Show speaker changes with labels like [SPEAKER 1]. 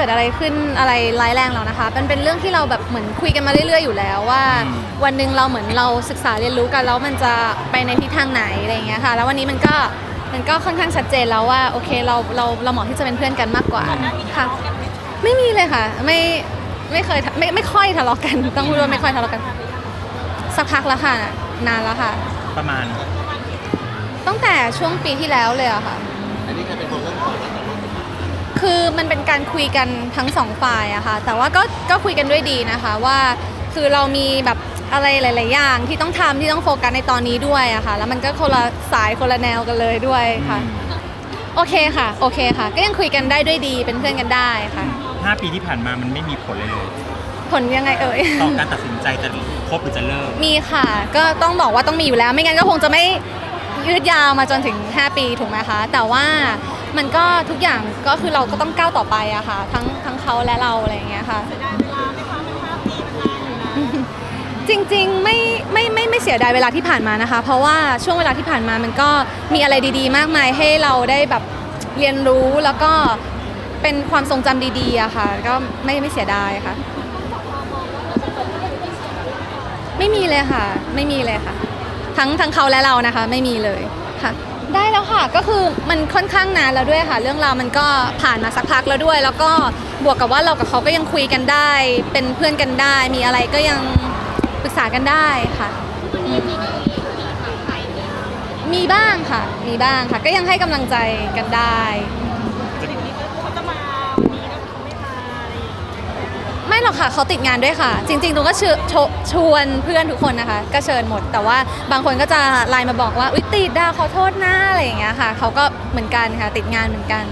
[SPEAKER 1] กิดอะไรขึ้นอะไรร้ายแรงหรอกนะคะเป็นเป็นเรื่องที่เราแบบเหมือนคุยกันมาเรื่อยๆอยู่แล้วว่า วันหนึ่งเราเหมือนเราศึกษาเรียนรู้กันแล้วมันจะไปในทิศทางไหนอะไรอย่างเงี้ยค่ะ แล้ววันนี้มันก็มันก็ค่อนข้างชัดเจนแล้วว่าโอเคเราเราเราเหมาะที่จะเป็นเพื่อนกันมากกว่าค่ะ ไม่มีเลยค่ะ ไม่ไม่เคยทะไม่ไม่ค่อยทะเลาะกัน ต้องพูดว่าไม่ค่อยทะเลาะกัน สักพักแล้วค่ะ นานแล้วค่ะ
[SPEAKER 2] ประมาณ
[SPEAKER 1] ตั้งแต่ช่วงปีที่แล้วเลยอะค่ะคือ มันเป็นการคุยกันทั้งสองฝ่ายอะค่ะ แต่ว่าก็ก็คุยกันด้วยดีนะคะว่า คือเรามีแบบอะไรหลาย ๆ อย่างที่ต้องทำที่ต้องโฟกัสในตอนนี้ด้วยอะค่ะ แล้วมันก็คนละสายคนละแนวกันเลยด้วยค่ะ โอเคค่ะ โอเคค่ะ ก็ยังคุยกันได้ด้วยดีเป็นเพื่อนกันได้ค่ะ
[SPEAKER 2] ห้าปีที่ผ่านมามันไม่มีผลเลยเลย
[SPEAKER 1] ผลยังไงเอ่ย
[SPEAKER 2] ต่อการตัดสินใจจะคบหรือจะเลิก
[SPEAKER 1] มีค่ะ ก็ต้องบอกว่าต้องมีอยู่แล้ว ไม่งั้นก็คงจะไม่ยืดยาวมาจนถึง 5 ปีถูกไหมคะ แต่ว่า มันก็ทุกอย่างก็คือเราก็ต้องก้าวต่อไปอะค่ะ ทั้งทั้งเขาและเราอะไรอย่างเงี้ยค่ะจริงๆไม่ไม่ไม่ไม่เสียดายเวลาที่ผ่านมานะคะ เพราะว่าช่วงเวลาที่ผ่านมามันก็มีอะไรดีๆ มากมายให้เราได้แบบเรียนรู้แล้วก็เป็นความทรงจำดีๆอะค่ะ ก็ไม่ไม่เสียดายค่ะ ไม่มีเลยค่ะ ไม่มีเลยค่ะ ทั้งทั้งเขาและเรานะคะ ไม่มีเลยค่ะ ได้แล้วค่ะก็คือมันค่อนข้างนานแล้วด้วยค่ะ เรื่องราวมันก็ผ่านมาสักพักแล้วด้วย แล้วก็บวกกับว่าเรากับเขาก็ยังคุยกันได้ เป็นเพื่อนกันได้ มีอะไรก็ยังปรึกษากันได้ค่ะ มีบ้างค่ะ มีบ้างค่ะ ก็ยังให้กำลังใจกันได้ไม่หร อกค่ะเขาติดงานด้วยค่ะ จริงๆตูก็เชิญชชวนเพื่อนทุกคนนะคะ ก็เชิญหมด แต่ว่าบางคนก็จะไลน์มาบอกว่าอุ๊ยติดดาขอโทษนะอะไรอย่างเงี้ยค่ะเขาก็เหมือนกันค่ะติดงานเหมือนกัน